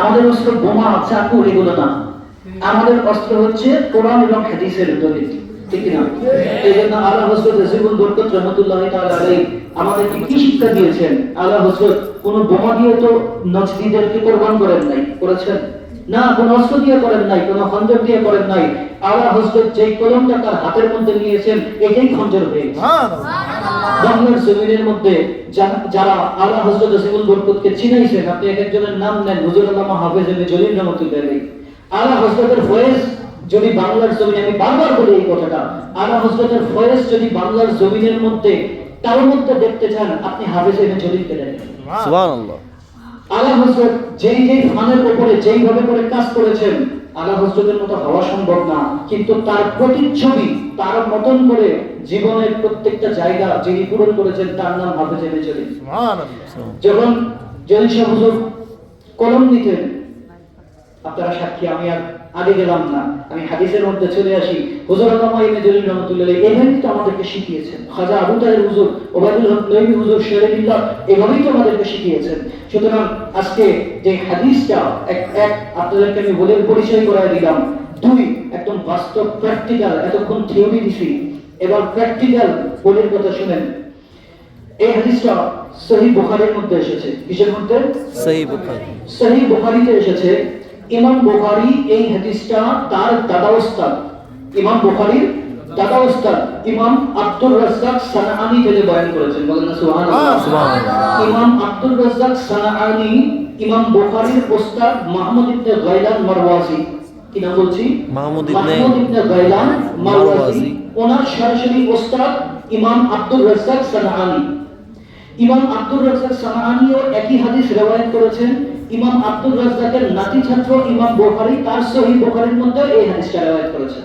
আমাদের অস্ত্র বোমা, চাকু এগুলো না। আমাদের অস্ত্র হচ্ছে কোরআন এবং হাদিসের দলিল। ঠিক না এই জন্য আল্লাহ হজরত রসিবুল বরকত রহমতুল্লাহ আমাদেরকে কি শিক্ষা দিয়েছেন? আল্লাহ হজরত কোন বোমা দিয়ে তো নজদিদেরকে কোরবান করেন নাই, করেছেন? না কোন অস্ত্র দিয়ে করেন নাই কোন খঞ্জর দিয়ে করেন নাই। আল্লাহ হজরত যেই কলমটা তার হাতের মধ্যে নিয়েছেন এটাই খঞ্জর হয়ে বাংলার জমিনের মধ্যে যারা আল্লাহ হজরত রসিবুল বরকতকে চিনাইছেন আপনি এক একজনের নাম নেন হুজুর আল্লামা হাফেজ এমনি জলিল রহমতুল্লাহ। আল্লাহ হজরতের ফয়েজ যদি বাংলার জমিনে আমি বারবার বলি এই কথাটা আল্লাহ হজরতের ফয়েজ যদি বাংলার জমিনের মধ্যে তার মধ্যে দেখতে চান আপনি হাফেজ এমনি জলিলকে দেখেন সুবহানাল্লাহ। আলা হজরত যেই যেই ফানের উপরে যেইভাবে করে কাজ করেছেন আলা হজরতের মতো হওয়া সম্ভব না। কিন্তু তার প্রতিচ্ছবি তার মতন করে জীবনের প্রত্যেকটা জায়গা যিনি পূরণ করেছেন তার নাম হাফেজ এমে চলি যখন শাহ হুজুর কলম নিতেন আপনারা সাক্ষী আমি আর আগে গেলাম না। আমি হাদিসের মধ্যে চলে আসি। হুজুর আল্লামা ইবনে জলিল রহমাতুল্লাহ এভাবেই তো আমাদেরকে শিখিয়েছেন। খাজা আবু তাহের হুজুর ওবায়দুল হক নবী হুজুর শেরেবিল্লাহ এভাবেই তো আমাদেরকে শিখিয়েছেন। সুতরাং আজকে যে হাদিসটা এক এক আপনাদেরকে আমি বলে পরিচয় করায় দিলাম। দুই একদম বাস্তব প্র্যাকটিক্যাল এতক্ষণ থিওরি দিছি। এবার প্র্যাকটিক্যাল বলের কথা শুনেন। এই হাদিসটা সহি বুখারীর মধ্যে এসেছে। কিসের মধ্যে? সহি বুখারী। সহি বুখারীতে এসেছে ইমাম বুখারী এই হাদিসটা তার দাদা ওস্তাদ। ইমাম বুখারীর ওস্তাদ ইমাম আব্দুর রাজ্জাক সানাআনি থেকে বয়ান করেছেন বলেন না সুবহানাল্লাহ। সুবহানাল্লাহ। ইমাম আব্দুর রাজ্জাক সানাআনি ইমাম বুখারীর ওস্তাদ মাহমুদ ইবনে গাইলান মারওয়াজি। কি নাম বলছি? মাহমুদ ইবনে মাহমুদ ইবনে গাইলান মারওয়াজি। মারওয়াজি। ওনার সরাসরি ওস্তাদ ইমাম আব্দুর রাজ্জাক সানাআনি। ইমাম আব্দুর রাজ্জাক সানাআনিও একই হাদিস রিওয়ায়াত করেছেন। ইমাম আব্দুর রাজ্জাকের নাতি ছাত্র ইমাম বুখারী তার সহিহ বুখারীর মধ্যে এই হাদিসটা রিওয়ায়াত করেছেন।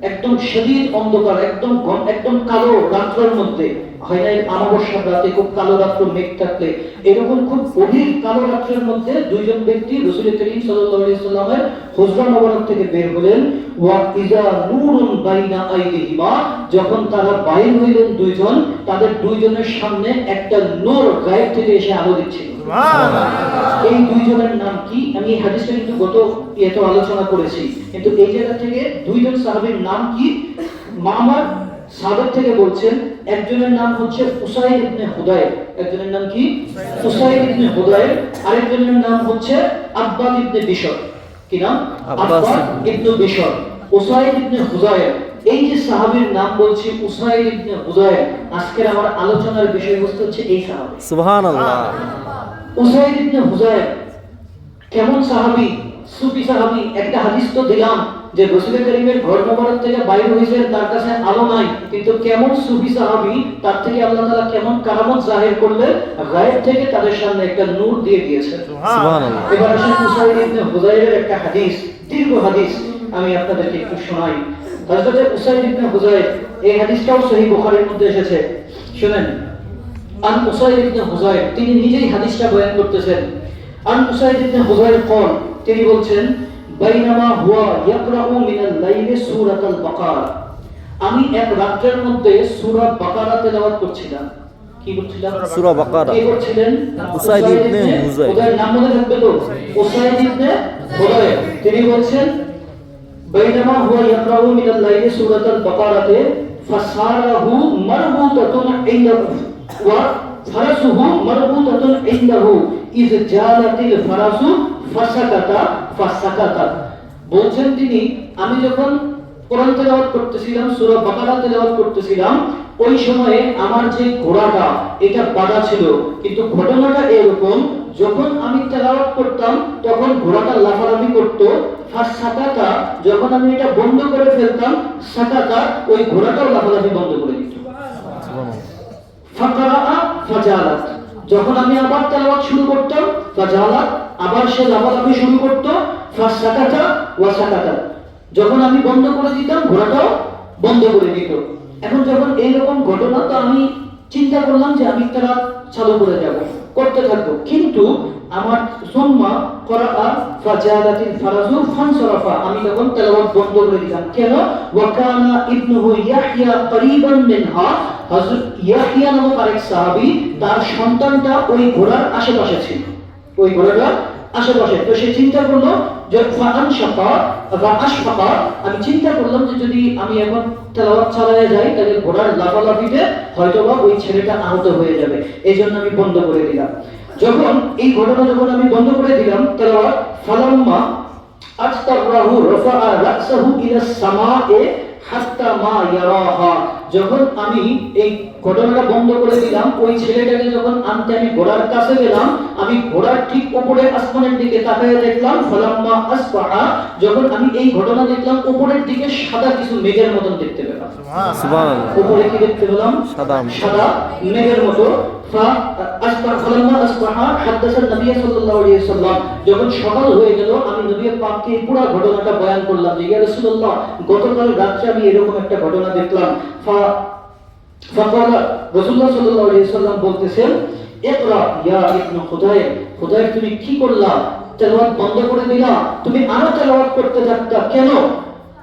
একদম সেদিন অন্ধকার একদম একদম কালো রাত্রের মধ্যে। হয় না অমাবস্যার রাতে খুব কালো রাত্র মেঘ থাকলে। এরকম খুব গভীর কালো রাত্রের মধ্যে দুইজন ব্যক্তি রসুল করিম সাল্লামের হুজরা থেকে বের হলেন। ওয়া ইজা নূরুন বাইনা আইদিহিমা যখন তারা বাইর হইলেন দুইজন তাদের দুইজনের সামনে একটা নূর গায়েব থেকে এসে আলো দিচ্ছিল। এই দুইজনের নাম কি? আমি এই হাদিসটা কিন্তু গত ইয়েতে আলোচনা করেছি। কিন্তু এই জায়গা থেকে দুইজন সাহাবীর নাম কি? মামার সাবেক থেকে বলছেন একজনের নাম হচ্ছে ইবনে হুদায়র। একজনের নাম কি? ইবনে হুদায়র। আরেকজনের নাম হচ্ছে আব্বাস ইবনে বিশর। কি নাম? Abbas Ibn Bishr. Usaid Ibn Hudair. এই যে সাহাবীর নাম বলছি উসাইদ ইবনে হুদায়র আজকের আমার আলোচনার বিষয়বস্তু হচ্ছে এই সাহাবী। সুবহানাল্লাহ। উসাইদ ইবনে হুজাইর কেমন সাহাবী সুফি সাহাবী একটা হাদিস তো দিলাম। যে রাসূল করিমের ঘর মোবারক থেকে বাইরে হয়েছেন তার কাছে আলো নাই। কিন্তু কেমন সুফি সাহাবী তার থেকে আল্লাহ তাআলা কেমন কারামত জাহির করলেন গায়েব থেকে তাদের সামনে একটা নূর দিয়ে দিয়েছেন সুবহানাল্লাহ। এবার আসেন উসাইদ ইবনে হুজাইরের একটা হাদিস দীর্ঘ হাদিস আমি আপনাদেরকে একটু শোনাই। হযরত উসাইদ ইবনে হুজাইর এই হাদিসটাও সহিহ বুখারীর মধ্যে এসেছে। শুনেন আন উসাইদ ইবনে হুজাইর তিনি নিজেই হাদিসটা বয়ান করতেছেন। আন উসাইদ ইবনে হুজাইর কোন তিনি বলছেন বাইনামা হুয়া ইয়াকরাউ মিনাল লাইলি সূরাতাল বাকারা। আমি এক রাতের মধ্যে সূরা বাকারা তেলাওয়াত করছিলাম। কি করছিলাম? সূরা বাকারা। কে করছিলেন? উসাইদ ইবনে হুযাই ওদের নাম মনে থাকবে তো? উসাইদ ইবনে হুযাই তিনি বলছেন বাইনামা হুয়া ইয়াকরাউ মিনাল লাইলি সূরাতাল বাকারাতে ফাসারাহু মারবুতাতুন ইনদাহু। ওয়া ফারাসুহু মারবুতাতুন ইন্দাহু ইজ জালাতিল ফারাসু ফাসাকাতা ফাসাকাতা বলছেন তিনি, আমি যখন কোরআন তেলাওয়াত করতেছিলাম, সূরা বাকারা তেলাওয়াত করতেছিলাম, ওই সময়ে আমার যে ঘোড়াটা, এটা বাধা ছিল। কিন্তু ঘটনাটা এরকম, যখন আমি তেলাওয়াত করতাম, তখন ঘোড়াটা লাফালাফি করত। আর সাকাতা যখন আমি এটা বন্ধ করে ফেলতাম সাকাতা ওই ঘোড়াটাও লাফালাফি বন্ধ করে দিত। ফাজালাত। যখন আমি আবার তেলাওয়াত শুরু করতাম, ফাজালাত, আবার সে লাফালাফি শুরু করত যখন আমি বন্ধ করে দিতাম, ঘোড়াটাও বন্ধ করে দিত। এখন যখন এইরকম ঘটনা, তো আমি চিন্তা করলাম যে আমি তারা চালু করে যাব। করতে থাকব। কিন্তু আমার সুম্মা করা ফানসরাফা। আমি তখন তেলাওয়াত বন্ধ করে দিলাম। কেন? ওয়াকানা ইবনুহু ইয়াহইয়া করিবান মিনহা। হযরত ইয়াহইয়া নামক আরেক সাহাবী, তার সন্তানটা ওই ঘোড়ার আশেপাশে ছিল। ওই ঘোড়াটা আশেপাশে। তো সে চিন্তা করল যে বা আমি চিন্তা করলাম যে যদি আমি এখন তেলাওয়াত চালায় যাই, তাহলে ঘোড়ার লাফালাফিতে হয়তোবা ওই ছেলেটা আহত হয়ে যাবে। এই জন্য আমি বন্ধ করে দিলাম। যখন এই ঘটনা যখন আমি বন্ধ করে দিলাম, তেলাওয়াত, ফালাম্মা আস্তাগরাহু রাফাআ রাসাহু ইলা সামায়ে হাত্তা মা ইয়ারাহা। যখন আমি এই ঘটনাটা বন্ধ করে দিলাম ওই ছেলেটাকে যখন আনতে আমি ঘোড়ার কাছে গেলাম আমি ঘোড়ার ঠিক উপরে আসমানের দিকে তাকায় দেখলাম ফালাম্মা আসবাহা। যখন আমি এই ঘটনা দেখলাম উপরের দিকে সাদা কিছু মেঘের মতন দেখতে পেলাম। উপরে কি দেখতে পেলাম? সাদা। সাদা মেঘের মতো যখন সকাল হয়ে গেল, আমি নবী পাককে পুরো ঘটনাটা বয়ান করলাম যে, ইয়া গতকাল রাত্রে আমি এরকম একটা ঘটনা দেখলাম। ফা, ফাকাল বলতেছেন, ইকরা, ইয়া ইবনে খুদায় খুদায় তুমি কি করলা? তেলাওয়াত বন্ধ করে দিলা? তুমি আরও তেলাওয়াত করতে থাকতা কেন?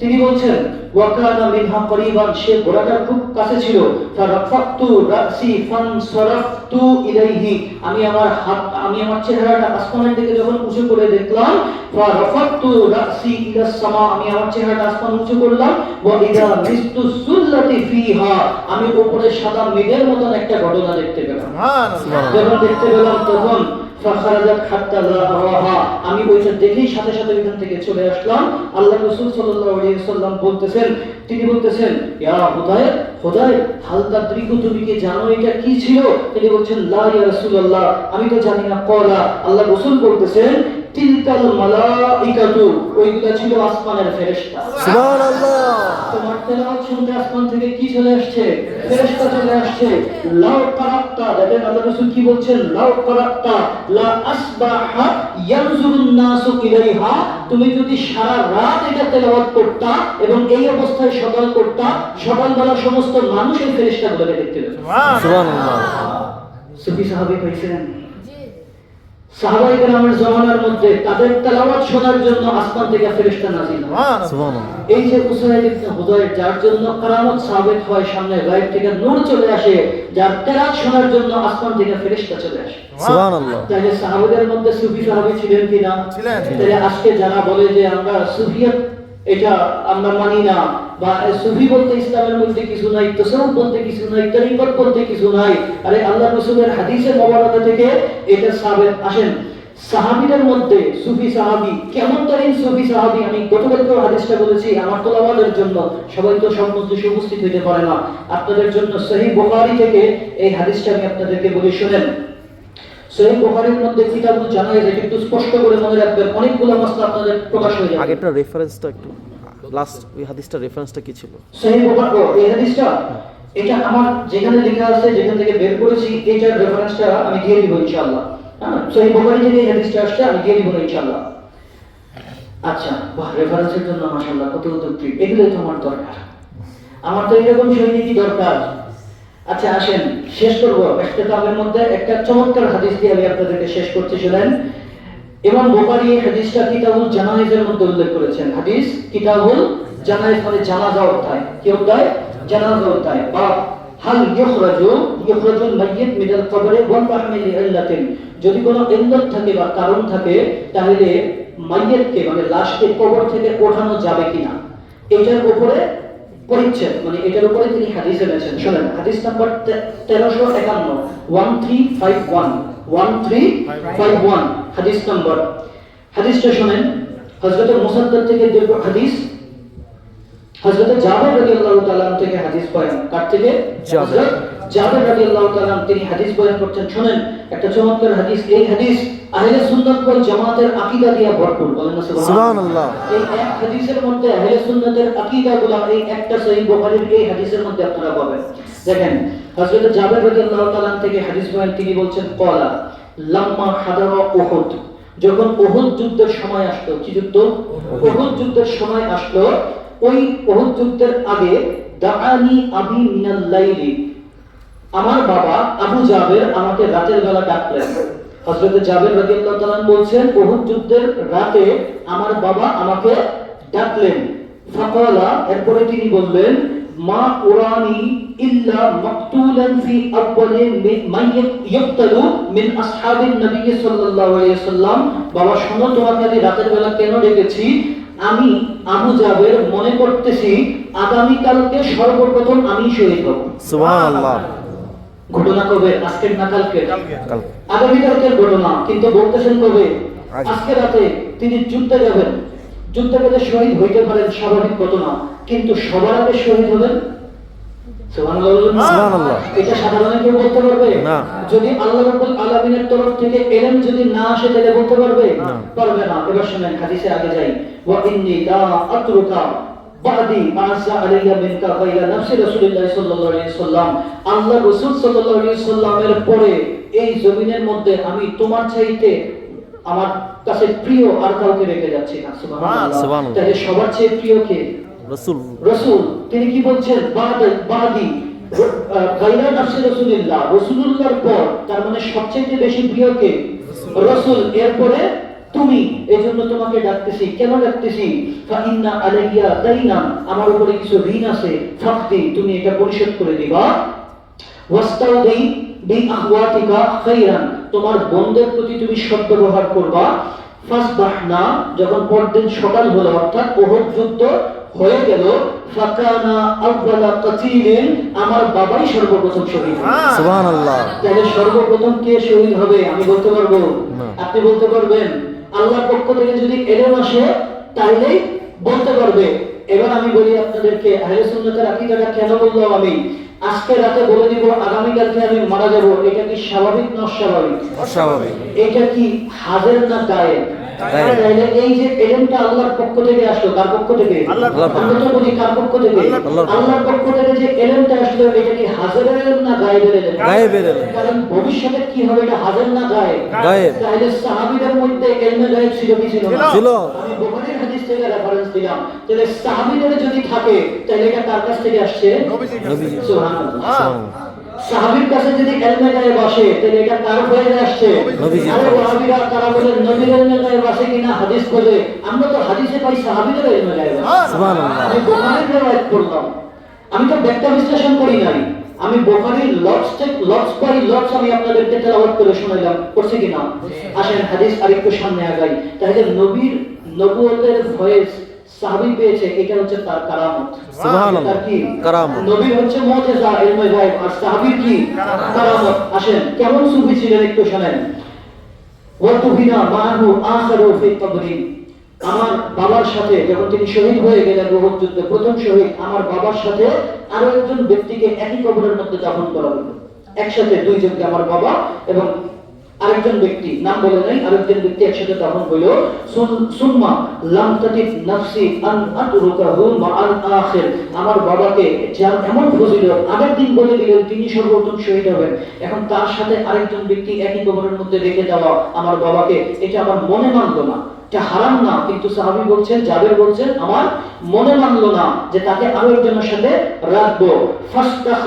তিনি বলছেন ওয়াকানা মিনহা করিবান সে ঘোড়াটার খুব কাছে ছিল। ফারাফাতু রাসি ফানসারাফতু ইলাইহি। আমি আমার হাত আমি আমার চেহারাটা আসমানের দিকে যখন উঁচু করে দেখলাম ফারাফাতু রাসি ইলা সামা আমি আমার চেহারাটা আসমান উঁচু করলাম ওয়া ইদা মিস্তু সুল্লাতি ফিহা আমি উপরে সাদা মেঘের মতন একটা ঘটনা দেখতে পেলাম। যখন দেখতে পেলাম তখন আমি ওইটা দেখেই সাথে সাথে ওইখান থেকে চলে আসলাম। আল্লাহ রসুল সাল্লাম বলতেছেন, তিনি বলতেছেন, ইয়া হুদায়র হুদায়র হালতা তাদরিকু তুমি কি জানো এটা কি ছিল? তিনি বলছেন, লা ইয়া রাসূলুল্লাহ, আমি তো জানি না, কলা। আল্লাহ রসুল বলতেছেন তিলকাল মালাইকাতু ওইগুলা ছিল আসমানের ফেরেশতা। সুবহানাল্লাহ। তোমার তেলাওয়াত শুনতে আসমান থেকে কি চলে আসছে? ফেরেশতা চলে আসছে। লাউ দেখেন আল্লাহ রাসূল কি বলছেন? লাউ লা আসবাহা ইয়ানজুরুন নাসু ইলাইহা তুমি যদি সারা রাত এটা তেলাওয়াত করতা এবং এই অবস্থায় সকাল করতা সকালবেলা সমস্ত মানুষ এই ফেরেশতাগুলোকে দেখতে পেত। সুবহানাল্লাহ। সুফি সাহাবী কইছেন সাহাবাই কেরামের জমানার মধ্যে তাদের তেলাওয়াত শোনার জন্য আসমান থেকে ফেরেশতা নাজিল এই যে উসাইদ ইবনে হুদায়র যার জন্য কারামত সাবেত হয় সামনে গায়েব থেকে নূর চলে আসে যার শোনার জন্য আসমান থেকে ফেরেশতা চলে আসে। সুবহানাল্লাহ। তাহলে সাহাবাদের মধ্যে সুফি সাহাবী ছিলেন কিনা? ছিলেন। তাহলে আজকে যারা বলে যে আমরা সুফিয়ত এটা আমরা মানি না বা সুফি বলতে ইসলামের মধ্যে কিছু নাই বলতে কিছু নাই, তরিকত বলতে কিছু নাই, আরে আল্লাহ রাসূলের হাদিসের থেকে এটা আসেন। সাহাবীদের মধ্যে সুফি সাহাবী, কেমন সুফি সাহাবী, আমি হাদিসটা বলেছি, আমার জন্য, সবাই তো উপস্থিত হইতে পারে না। আপনাদের জন্য বুখারী থেকে এই হাদিসটা আমি আপনাদেরকে বলি, শোনেন। সহিহ বুখারীর মধ্যে কিতাবুল জানায় যে একটু স্পষ্ট করে মনে রাখবেন, অনেকগুলো মাসলা আপনাদের প্রকাশ হয়ে যাবে। আগেরটা রেফারেন্সটা একটু। লাস্ট ওই হাদিসটা রেফারেন্সটা কি ছিল? ও, এই হাদিসটা এটা আমার যেখানে লেখা আছে যেখান থেকে বের করেছি এটার রেফারেন্সটা আমি দিয়ে দিব ইনশাআল্লাহ। হ্যাঁ? সহিহ বুখারী থেকে এই হাদিসটা আসছে আমি দিয়ে দিব ইনশাআল্লাহ। আচ্ছা বাহ রেফারেন্সের জন্য মাশাআল্লাহ কত উদ্যোগী এগুলোই তো আমার দরকার। আমার তো এরকম সৈনিকই দরকার। আচ্ছা আসেন শেষ করব। ইখতিতাবের মধ্যে একটা চমৎকার হাদিস দিয়ে আমি আপনাদেরকে শেষ করতে শুনেন ইমাম বুখারী এই হাদিসটা কিতাবুল জানাইজের মধ্যে উল্লেখ করেছেন। হাদিস কিতাবুল জানাইজ মানে জানাজা অধ্যায়। কি অধ্যায়? জানাজা অধ্যায়। বা হাল ইখরাজু ইখরাজুল মাইয়িত মিনাল কবরে ওয়া তাহমিল ইল্লাতিন যদি কোনো ইল্লাত থাকে বা কারণ থাকে, তাহলে মাইয়িতকে মানে লাশকে কবর থেকে ওঠানো যাবে কিনা? এটার উপরে পরিচ্ছেদ মানে এটার উপরে তিনি হাদিস এনেছেন শোনেন হাদিস নাম্বার তেরোশো একান্ন one three five one one three five one হাদিস নাম্বার। হাদিসটা শোনেন হজরত মুসাদ্দাদ থেকে দীর্ঘ হাদিস হজরত জাবের রাদিয়াল্লাহু তাআলা থেকে হাদিস পায় কার থেকে? জাবের। জাবের রাদিয়াল্লাহু তাআলা তিনি হাদিস বয়ান করছেন শুনেন একটা চমৎকার হাদিস এই হাদিস আহলে সুন্নাত ওয়াল জামাতের আকীদা দিয়ে ভরপুর বলেন না সুবহানাল্লাহ। এই এক হাদিসের মধ্যে আহলে সুন্নাতের আকীদাগুলো এই একটা সহিহ বুখারীর এই হাদিসের মধ্যে আপনারা পাবেন। দেখেন হযরত জাবের রাদিয়াল্লাহু তাআলা থেকে হাদিস বয়ান তিনি বলছেন ক্বালা লাম্মা হাদারা উহুদ। যখন উহুদ যুদ্ধের সময় আসলো কি যুদ্ধ? উহুদ যুদ্ধের সময় আসলো ওই উহুদ যুদ্ধের আগে দাআনি আবি মিনাল লাইলি। আমার বাবা আবু জাবের আমাকে রাতের বেলা ডাকলেন। হযরত জাবের বলছেন, উহুদ যুদ্ধের রাতে আমার বাবা আমাকে ডাকলেন। ফাকালা, এরপরে তিনি বললেন, মা ইল্লা মাকতুলান ফি মাইয়াত মিন আসহাবিন নবী সাল্লাল্লাহু আলাইহি বাবা, শোনো, তোমাকে আমি রাতের বেলা কেন ডেকেছি? আমি আবু জাবের মনে করতেছি আগামী কালকে সর্বপ্রথম আমি শহীদ হব। সুবহানাল্লাহ। ঘটনা কবে? আজকের না কালকে। কাল আগামীকালকের ঘটনা কিন্তু বলতেছেন কবে। আজকে রাতে তিনি যুদ্ধে যাবেন। যুদ্ধে গেলে শহীদ হইতে পারেন স্বাভাবিক ঘটনা কিন্তু সবার আগে শহীদ হবেন? সুবহানাল্লাহ এটা সাধারণ কেউ বলতে পারবে? যদি আল্লাহ রাব্বুল আলামিনের তরফ থেকে এলেম যদি না আসে তাহলে বলতে পারবে? না। পারবে না। এবার শুনেন হাদিসে আগে যাই। ওয়া ইন্নী লা আতরুকা বাদি মাসা আলাইয়া মিনকা গায়রা নাফসি রাসূলুল্লাহ সাল্লাল্লাহু আলাইহি সাল্লাম। আল্লাহ রাসূল সাল্লাল্লাহু আলাইহি সাল্লামের পরে এই জমিনের মধ্যে আমি তোমার চাইতে আমার কাছে প্রিয় আর কাউকে রেখে যাচ্ছি না সুবহানাল্লাহ। সুবহানাল্লাহ। তাহলে সবার চেয়ে প্রিয় কে? রাসূল। রসুল তিনি কি বলছেন? বাদ বাদি গায়রা নাফসি রাসূলুল্লাহ রাসূলুল্লাহর পর তার মানে সবচেয়ে বেশি প্রিয় কে? রসুল এরপরে তুমি এজন্য তোমাকে ডাকতেছি। কেন ডাকতেছি? ফা ইন্না আলাইয়া দাইনা আমার উপরে কিছু ঋণ আছে ফাকদি তুমি এটা পরিশোধ করে দিবা। ওয়াস্তাউদি বি আহওয়াতিকা খাইরান তোমার বন্ধের প্রতি তুমি সদ্ব্যবহার করবা। ফাসবাহনা যখন পরদিন সকাল হলো অর্থাৎ ওহদ যুদ্ধ হয়ে গেল ফাকানা আউয়ালা কাতিলিন আমার বাবাই সর্বপ্রথম শহীদ সুবহানাল্লাহ। তাহলে সর্বপ্রথম কে শহীদ হবে? আমি বলতে পারব? আপনি বলতে পারবেন? আল্লাহর পক্ষ থেকে যদি এলেম আসে তাইলেই বলতে পারবে। এবার আমি বলি আপনাদেরকে আহলে সুন্নাতের আকীদাটা কেন বললাম আমি? আজকে রাতে বলে দিব আগামী কালকে আমি মারা যাব। এটা কি স্বাভাবিক না অস্বাভাবিক? অস্বাভাবিক। এটা কি হাজের না গায়েব? এই যে এলেমটা আল্লাহর পক্ষ থেকে আসলো কার পক্ষ থেকে আল্লাহর পক্ষ থেকে। আমরা তো বলি কার পক্ষ থেকে আল্লাহর পক্ষ। থেকে যে এলেমটা আসলো এটা কি হাজের এলেম না গায়েবের এলেম গায়েবের এলেম। কারণ ভবিষ্যতে কি হবে এটা হাজের না গায়েব গায়েব। তাহলে সাহাবীদের মধ্যে এলমে গায়েব ছিল কি ছিল না ছিল। আমি বুখারীর হাদিস থেকে রেফারেন্স দিলাম তাহলে সাহাবীদের যদি থাকে তাহলে এটা কার কাছ থেকে আসছে নবীজি। সুবহানাল্লাহ সুবহানাল্লাহ। সাহাবীর কাছে যদি এলমে গায়ে বসে তাহলে এটা কার হয়ে আসছে? আরে। ওয়াহাবিরা তারা বলে নবীর এলমে গায়ে বসে কিনা হাদিস আমরা তো হাদিসে পাই সাহাবীদের এলমে গায়ে সুবহানাল্লাহ। আমি বুখারীর রিওয়ায়াত পড়লাম আমি তো ব্যাখ্যা বিশ্লেষণ করি নাই। আমি বুখারীর লটস লটস বাই লটস আমি আপনাদেরকে তেলাওয়াত করে শোনাইলাম। করছি কিনা? আসেন হাদিস আরেকটু সামনে আগাই। তাহলে নবীর নবুয়তের ভয়েস সাহাবী পেয়েছে এটা হচ্ছে তার কারামত। সুবহানাল্লাহ। কি? কারামত। নবী হচ্ছে মুজিজা ইলমে গায়ব আর কি? কারামত। আসেন কেমন সুফি ছিলেন একটু শুনেন। ওয়াতুবিনা মাহু আখারু ফি কবরি। আমার বাবার সাথে যখন তিনি শহীদ হয়ে গেলেন যুদ্ধে প্রথম শহীদ আমার বাবার সাথে আরও একজন ব্যক্তিকে একই কবরের মধ্যে দাফন করা হলো। একসাথে দুইজনকে আমার বাবা এবং আরেকজন ব্যক্তি, নাম বলে নাই, আরেকজন ব্যক্তি একসাথে দাফন হইল। সুম্মা লাম তাতিফ নাফসি আন আতরুকাহু মা আল আখির। আমার বাবাকে যার এমন ফজিলত, আগের দিন বলে দিলেন তিনি সর্বপ্রথম শহীদ হবেন। এখন তার সাথে আরেকজন ব্যক্তি একই কবরের মধ্যে রেখে দেওয়া আমার বাবাকে, এটা আমার মনে মানলো না। এটা হারাম না কিন্তু সাহাবী বলছেন জাবের বলছেন আমার মনে মানলো না যে তাকে আরও একজনের সাথে রাখব। ফাস্তাখ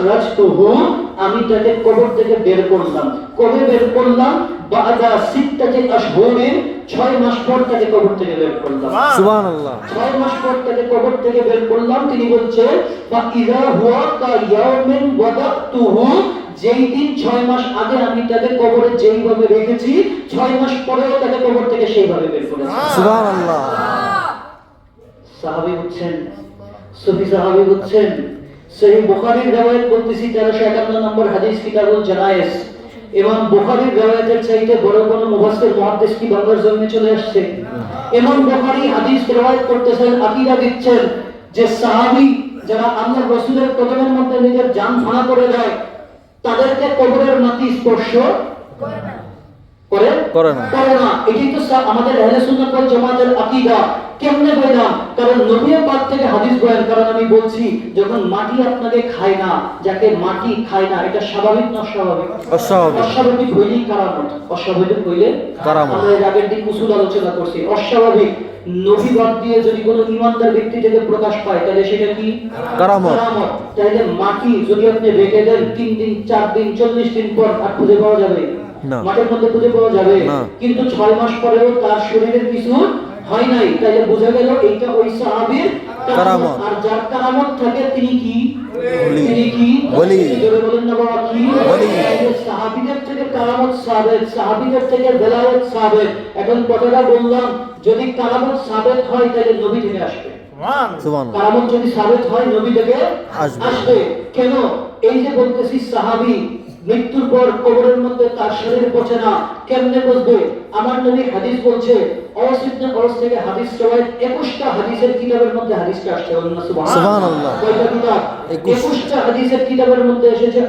আমি তাকে কবর থেকে বের করলাম। কবে বের করলাম? বাদা সিত্তাতি মাস পর তাকে কবর থেকে বের করলাম। সুবহানাল্লাহ। ছয় মাস পর তাকে কবর থেকে বের করলাম। তিনি বলছেন বা ইদা হুয়া কা ইয়াউমিন ওয়াদাতুহু যেই দিন ছয় মাস আগে আমি তাকে কবরে যেইভাবে রেখেছি ছয় মাস পরেও তাকে কবর থেকে সেইভাবে বের সুবহানাল্লাহ। সাহাবী হচ্ছেন সুফি সাহাবী হচ্ছেন। সেই বুখারীর রিওয়ায়াত বলতেছি 1351 নম্বর হাদিস কিতাবুল ইমাম বুখারীর রিওয়ায়াতের চাইতে বড় কোনো মুফাসসির মুহাদ্দিস কি বাংলার জমিনে চলে আসছে? ইমাম বুখারী হাদিস রিওয়ায়াত করতেছেন আকীদা দিচ্ছেন যে সাহাবী যারা আল্লাহর রাসূলের কদমের মধ্যে নিজের জান ফানা করে দেয় তাদেরকে কবরের মাটি স্পর্শ করে করে? না। করে না। এটাই তো আমাদের আহলে সুন্নাত ওয়াল জামাতের আকীদা। কেমনে বললাম কারণ নবী পাক থেকে হাদিস বয়ান। কারণ আমি বলছি যখন মাটি আপনাকে খায় না যাকে মাটি খায় না এটা স্বাভাবিক না অস্বাভাবিক? অস্বাভাবিক। অস্বাভাবিক হইলেই কারামত। অস্বাভাবিক হইলে কারামত। আমরা এর আগের দিন উসুল আলোচনা করছি। অস্বাভাবিক। নবী বাদ দিয়ে যদি কোনো ইমানদার ব্যক্তি থেকে প্রকাশ পায় তাহলে সেটা কি? কারামত। তাহলে মাটি যদি আপনি রেখে দেন তিন দিন চার দিন চল্লিশ দিন পর আর খুঁজে পাওয়া যাবে। না। মাঠের মধ্যে খুঁজে পাওয়া যাবে। কিন্তু ছয় মাস পরেও তার শরীরের কিছু হয় নাই। তাইলে বোঝা গেল এইটা ওই সাহাবীর কারামত। আর যার কারামত থাকে তিনি কি? বলি বলি। তাইলে সাহাবীদের থেকে কারামত সাবেক সাহাবীদের থেকে বেলায়েত সাবেক। এখন কথাটা বললাম যদি কারামত সাবেক হয় তাহলে নবী থেকে আসবে। কারামত যদি সাবেক হয় নবী থেকে আসবে। আসবে। কেন? এই যে বলতেছি সাহাবী মৃত্যুর পর কবরের মধ্যে তার শরীর পচে না। কেমনে বসবে আমার নবী হাদিস বলছে থেকে হাদিস রওয়ায়াত 21টা হাদিসের কিতাবের মধ্যে হাদিসটা আসছে। বলুন না সুবহান সুবহানাল্লাহ। কয়টা কিতাব? 21 21টা হাদিসের কিতাবের মধ্যে এসেছে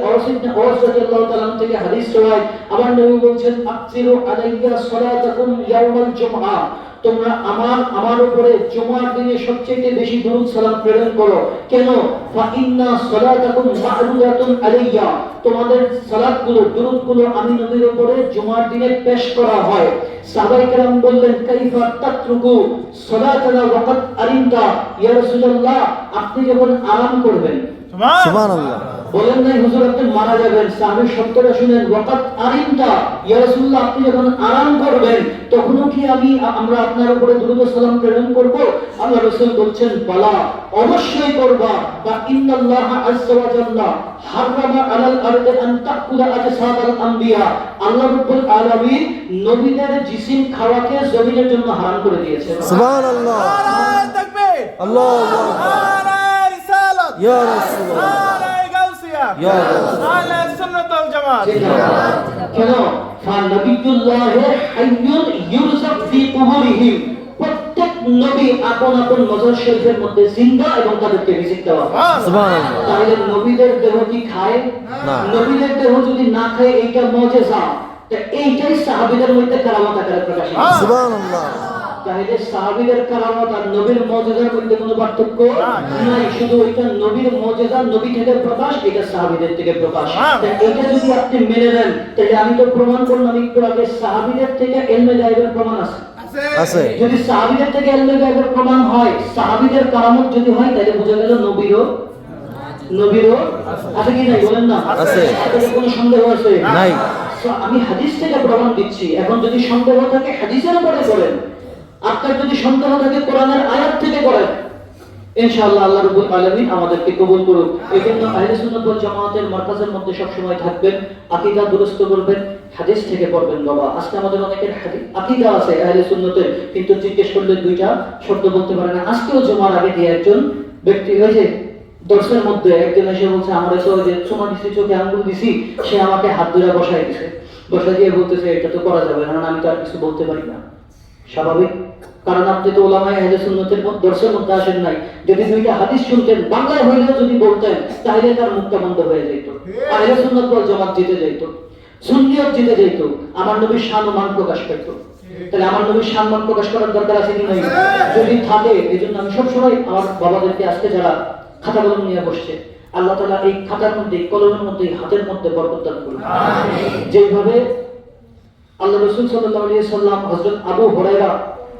তাআলা থেকে হাদিস রওয়ায়াত। আমার নবী বলছেন আকসিরু আলাইয়া সালাতাকুম ইয়াউমাল জুমআ। তোমরা আমার আমার উপরে জুমার দিনে সবচেয়ে বেশি দরুদ সালাম প্রেরণ করো। কেন? ফা ইন্না সালাতাকুম মা'রুদাতুন আলাইয়া। তোমাদের সালাতগুলো, দরুদগুলো আমি নবীর উপরে জুমার দিনে পেশ করা হয়। সাহাবায়ে কেরাম বললেন, কাইফা তাতরুকু সালাতানা ওয়াকাত আরিমতা ইয়া রাসূলুল্লাহ, আপনি যখন আরাম করবেন সুবহানাল্লাহ। বলেন নাই হুজুর আপনি মারা যাবেন। সাহাবীর শব্দটা শুনেন ওয়াকাত আরিমতা ইয়া রাসূলুল্লাহ আপনি যখন আরাম করবেন তখনও কি আমি আমরা আপনার উপরে দুরূদ সালাম প্রেরণ করব? আল্লাহ রাসূল বলছেন বালা অবশ্যই করবা। বা ইন্নাল্লাহ আযজা ওয়া জাল্লা হারামা আলাল আরদি আন তাকুলা আজসাদাল আম্বিয়া আল্লাহ রাব্বুল আলামিন নবীদের জিসিম খাওয়াকে জমিনের জন্য হারাম করে দিয়েছেন। সুবহানাল্লাহ। নারায় তাকবীর আল্লাহু আকবার। কেন? প্রত্যেক নবী আপন আপন মজর শরীফের মধ্যে জিন্দা এবং তাদেরকে রিজিক দেওয়া তাহলে নবীদের দেহ কি খায়? না। নবীদের দেহ যদি না খায় এইটা মজেজা। তা এইটাই সাহাবীদের মধ্যে কারামত আকারে সুবহানাল্লাহ। তাহলে সাহাবীদের কারামত আর নবীর মজেজার মধ্যে কোনো পার্থক্য নাই। শুধু ওইটা নবীর মজেজা নবী থেকে প্রকাশ এটা সাহাবীদের থেকে প্রকাশ। এটা যদি আপনি মেনে নেন তাহলে আমি তো প্রমাণ করলাম একটু আগে সাহাবীদের থেকে এলমে গায়েবের প্রমাণ আছে। আছে। যদি সাহাবীদের থেকে এলমে গায়েবের প্রমাণ হয় সাহাবীদের কারামত যদি হয় তাহলে বোঝা গেল নবীরও নবীরও আছে কি নাই বলেন না? আছে। কোনো সন্দেহ আছে? নাই। আমি হাদিস থেকে প্রমাণ দিচ্ছি। এখন যদি সন্দেহ থাকে হাদিসের উপরে করেন আপনার যদি সন্দেহ থাকে, কোরআনের আয়াত থেকে করেন ইনশাআল্লাহ আল্লাহ আমাদেরকে কবুল জামাতের মধ্যে থাকবেন করবেন, হাদিস থেকে পড়বেন, বাবা। আজকে আমাদের অনেকের আছে আহলে কিন্তু জিজ্ঞেস করলে দুইটা শব্দ বলতে পারে না। আজকেও জমার আগে দিয়ে একজন ব্যক্তি হয়েছে দর্শের মধ্যে একজন এসে বলছে, আমার ওই যে চুমা দিছি, চোখে আঙ্গুল দিছি, সে আমাকে হাত ধরে বসাই দিছে। বসাই দিয়ে বলতেছে, এটা তো করা যাবে না, আমি তো আর কিছু বলতে পারি না। স্বাভাবিক? কারণ আপনি তো ওলামায় আহলে সুন্নতের দর্শের মধ্যে আসেন নাই। যদি দুইটা হাদিস শুনতেন বাংলায় হইলেও যদি বলতেন তাহলে তার মুখটা বন্ধ হয়ে যেত আহলে সুন্নত বল জামাত জিতে যেত সুন্নিয়ত জিতে যেত আমার নবীর শান মান প্রকাশ পেত তাহলে আমার নবীর সম্মান প্রকাশ করার দরকার আছে কি নাই? যদি থাকে এই জন্য আমি সবসময় আমার বাবাদেরকে আজকে যারা খাতা কলম নিয়ে বসছে আল্লাহ তালা এই খাতার মধ্যে কলমের মধ্যে হাতের মধ্যে বরকত দান করুন। যেভাবে আল্লাহ রসুল সাল্লাল্লাহু আলাইহি সাল্লাম হযরত আবু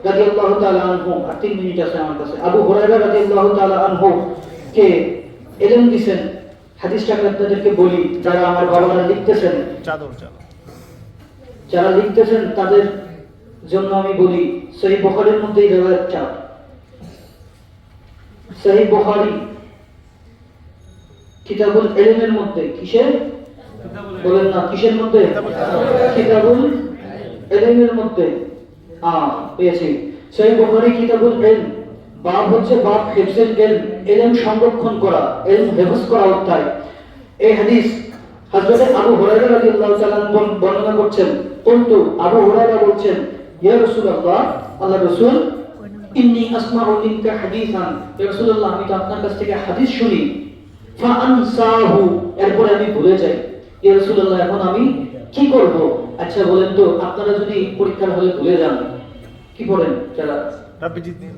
হুরায়রা রাদিয়াল্লাহু তাআলা আনহু আর তিন মিনিট আছে আমার কাছে। আবু হুরায়রা রাদিয়াল্লাহু তাআলা আনহু কে এলেন দিছেন হাদিসটাকে আপনাদেরকে বলি যারা আমার বাবারা লিখতেছেন। চাদর চাদর। যারা লিখতেছেন তাদের জন্য আমি বলি সহি বুখারীর মধ্যে এই রিওয়ায়াত চাপ। সহি বুখারী কিতাবুল ইলমের মধ্যে কিসের বলেন না কিসের মধ্যে? কিতাবুল ইলমের মধ্যে। সহি বুখারী কিতাবুল বাব হচ্ছে ইলম ইলম সংরক্ষণ করা ইলম হেফজ করা এই হাদিস আবু বর্ণনা করছেন। কিন্তু আবু বলছেন, ইয়া আল্লাহ ইন্নী আমি তো আপনার কাছ থেকে হাদিস শুনি। ফাআনসাহু, এরপরে আমি ভুলে যাই। ইয়া রাসূলুল্লাহ, এখন আমি কি করব? আচ্ছা বলেন তো, আপনারা যদি পরীক্ষার হলে ভুলে যান। কি পড়েন যারা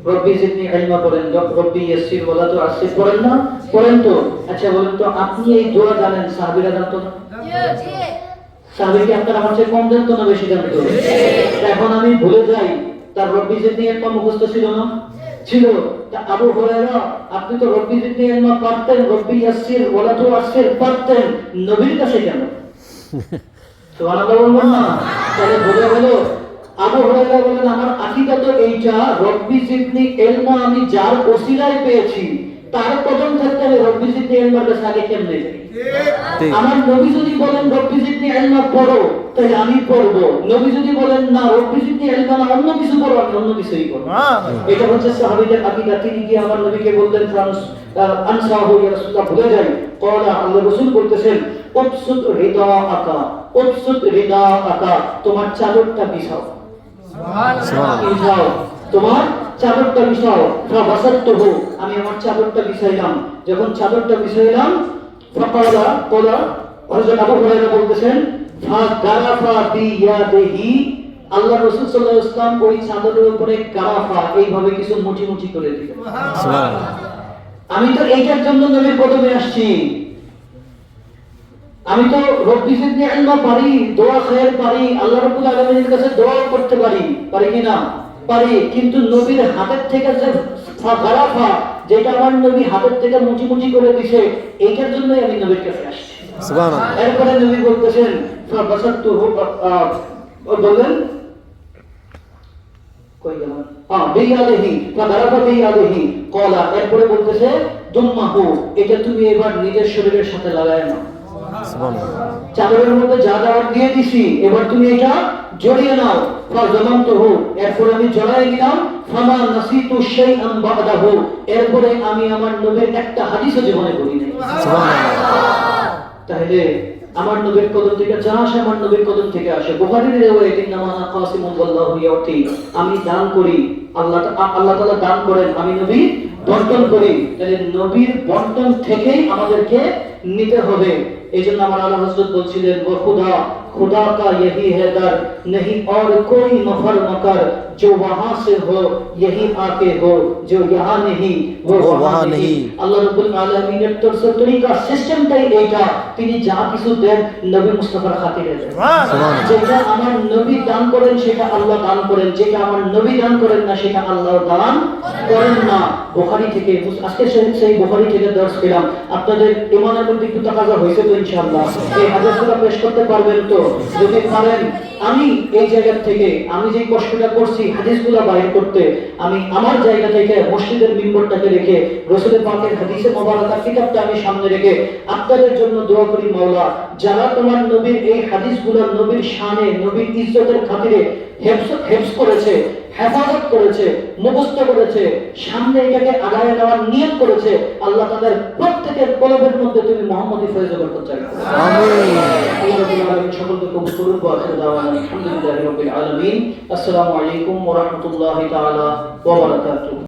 রব্বি জিদনি ইলমা পড়েন রব্বি ইয়াসসির ওয়ালা তো আসির পড়েন না? পড়েন তো। আচ্ছা বলেন তো আপনি এই দোয়া জানেন সাহাবীরা জানতো না? সাহাবীকে আপনার আমার চেয়ে কম জানতো না বেশি জানতো? এখন আমি ভুলে যাই তার রব্বি জিদনি ইলমা মুখস্থ ছিল না? ছিল। তা আবু হুরায়রা আপনি তো রব্বি জিদনি ইলমা পারতেন রব্বি ইয়াসসির ওয়ালা তো আসির পারতেন। নবীর কাছে কেন? সুবহানাল্লাহ বলবেন না। তাহলে বোঝা গেল আবু হুরায়রা বলেন আমার আকীদা তো এইটা রব্বি জিদনি ইলমা আমি যার ওসিলায় পেয়েছি তার কদম থাকতে আমি রব্বি জিদনি ইলমার কাছে আগে কেমনে ঠিক। আমার নবী যদি বলেন রব্বি জিদনি ইলমা পড়ো তাহলে আমি পড়ব। নবী যদি বলেন না রব্বি জিদনি ইলমা না অন্য কিছু পড়ো আমি অন্য কিছুই এটা হচ্ছে সাহাবীদের আকীদা। তিনি গিয়ে আমার নবীকে বললেন ফ্রান্স আনসাহু ইয়া রাসূলুল্লাহ। ভুলে যাই ক্বালা আল্লাহ রাসূল বলতেছেন রিদা আকা রিদা আকা তোমার চাদরটা বিছাও বিছাও তোমার চাদরটা ফাবাসাতহু আমি আমার চাদরটা বিছাইলাম। যখন চাদরটা ক্বালা হযরত আবু হুরায়রা বলতেছেন ফাগারাফা বিয়াদিহি। আল্লাহ রাসূল সাল্লাল্লাহু আলাইহি ওয়াসাল্লাম ওই চাদরের উপরে গারাফা এইভাবে কিছু মুঠি মুঠি করে দিলেন। সুবহানাল্লাহ। আমি তো এইটার জন্য নবীর কদমে আসছি। আমি তো রব্বি জিদনি ইলমা পারি দোয়া খায়ের পারি আল্লাহ রাব্বুল আলামিনের কাছে দোয়া করতে পারি। পারি কি না? পারি। কিন্তু নবীর হাতের থেকে যে ফা- গারাফা যেটা আমার নবী হাতের থেকে মুচি মুচি করে দিছে এইটার জন্যই আমি নবীর কাছে আসছি। এরপরে নবী বলতেছেন বললেন কই এরপরে বলতেছে দুম্মাহু এটা তুমি এবার নিজের শরীরের সাথে লাগায় না চাদরের মধ্যে যা দেওয়ার দিয়ে দিছি। এবার তুমি এটা জড়িয়ে নাও। ফাজামামতুহু এরপরে আমি জড়াই নিলাম। ফামা নাসিতু শাইআন বাদাহু। এরপরে আমি আমার নবীর একটা হাদিসও জীবনে করি নাই। তাহলে আমার নবীর কদম থেকে যা আসে আমার নবীর কদম থেকে আসে। বুখারীর রিওয়ায়াতে নামানা কাসিমুন ওয়াল্লাহু ইয়াতি আমি দান করি। আল্লাহ আল্লাহ তাআলা দান করেন। আমি নবী বন্টন করি। তাহলে নবীর বন্টন থেকেই আমাদেরকে নিতে হবে। এই জন্য আমার আল্লাহ হযরত বলছিলেন ও খুদা खुदा का यही है दर नहीं और कोई मफर मकर जो वहां से हो यही आके हो जो यहाँ नहीं वो वो वहां वहाँ नहीं नहीं। আল্লাহ রাব্বুল আলামিনের তরফ তরিকা সিস্টেমটাই এইটা তিনি যা কিছু দেন নবী মুস্তাফার খাতিরে দেন সুবহানাল্লাহ যেটা আমার নবী দান করেন সেটা আল্লাহ দান করেন যেটা আমার নবী দান করেন না সেটা আল্লাহ দান করেন না বুখারী থেকে আজকে সেই সেই বুখারী থেকে দর্শ পেলাম আপনাদের ইমানের মধ্যে একটু তাকাজা হয়েছে তো ইনশাআল্লাহ এই হাদিসগুলো পেশ করতে পারবেন তো যদি পারেন আমি এই জায়গা থেকে আমি যে কষ্টটা করছি হাদিসগুলো বাইর করতে আমি আমার জায়গা থেকে মসজিদের মিম্বরটাকে রেখে রসুলের হাদিসে মোবারকার কিতাবটা আমি সামনে রেখে আপনাদের জন্য দোয়া করি, মাওলা, যারা তোমার নবীর এই হাদিসগুলো নবীর শানে, নবীর ইজ্জতের খাতিরে হেফস হেফস করেছে হেফাজত করেছে মুখস্থ করেছে সামনে এটাকে আগায় নেওয়ার নিয়োগ করেছে আল্লাহ তাদের প্রত্যেকের কলবের মধ্যে তুমি মোহাম্মদী ফয়েজ করতে চাই। সকলকে কবুল করুন ওয়া আখিরু দাওয়ানা আলহামদুলিল্লাহি রাব্বিল আলামিন। আসসালামু আলাইকুম ওয়া রাহমাতুল্লাহি তাআলা ওয়া বারাকাতুহু।